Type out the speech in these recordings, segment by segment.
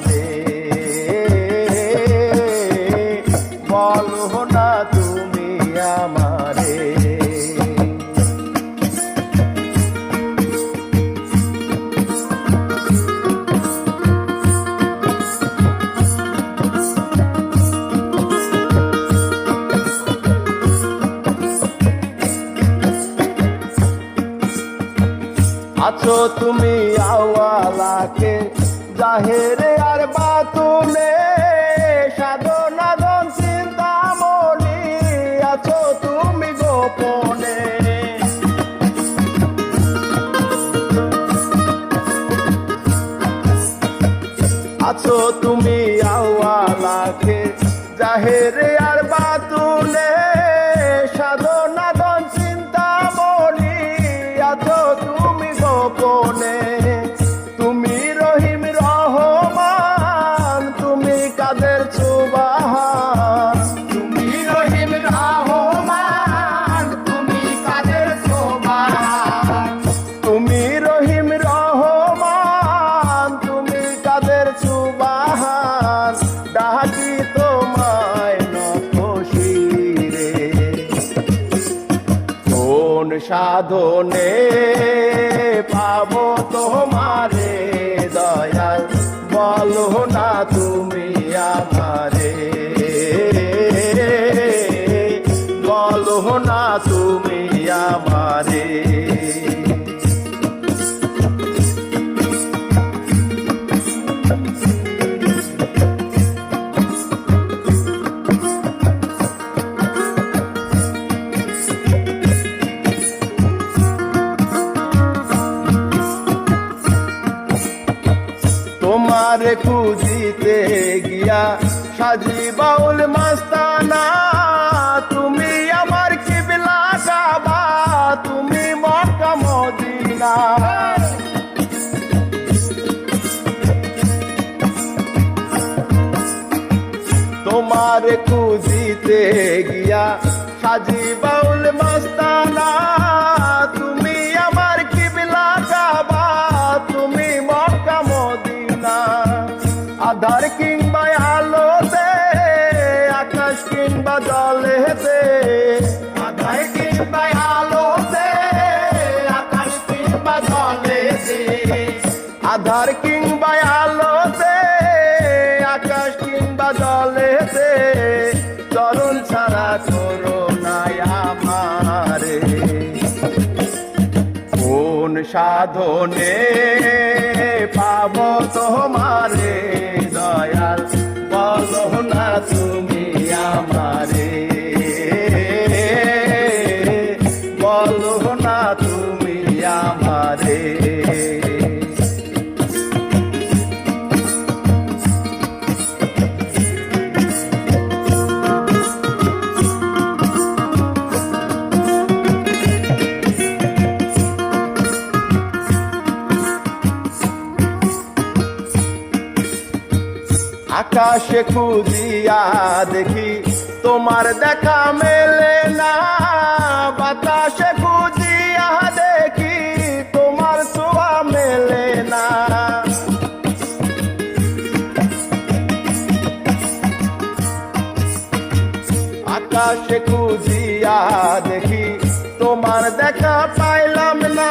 আমারে বলো না তুমি আছো তুমি আওয়ালাকে জাহেরে আর বাতুনে সাধনা জন চিন্তামণি আছো তুমি গোপনে। আছো তুমি আওয়ালাকে জাহেরে কোন সাধনে পাব তোমারে দয়াল বলো না তুমি আমারে। তোমার খুঁজিতে গিয়া সাজি বাউল মাস্তানা, তুমি আমার কিবলা কাবা, তুমি মক্কা মদিনা। তোমার খুঁজিতে গিয়া সাজি বাউল মাস্তানা কিংবা জলেতে আধার কিংবা আলোতে, আকাশ কিংবা জলেতে আধার কিংবা আলোতে, আকাশ কিংবা জলেতে চরণ ছাড়া করো আমারে। কোন সাধনে পাব তোমারে, দয়াল, বলো না তুমি। আমারে আকাশে খুঁজিয়া দেখি, তোমার দেখা মেলে না। বাতাসে খুঁজিয়া দেখি, তোমার ছোঁয়া মেলে না। আকাশে খুঁজিয়া দেখি, তোমার দেখা পাইলাম না।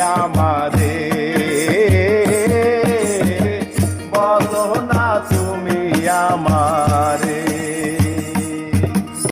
আমাদের।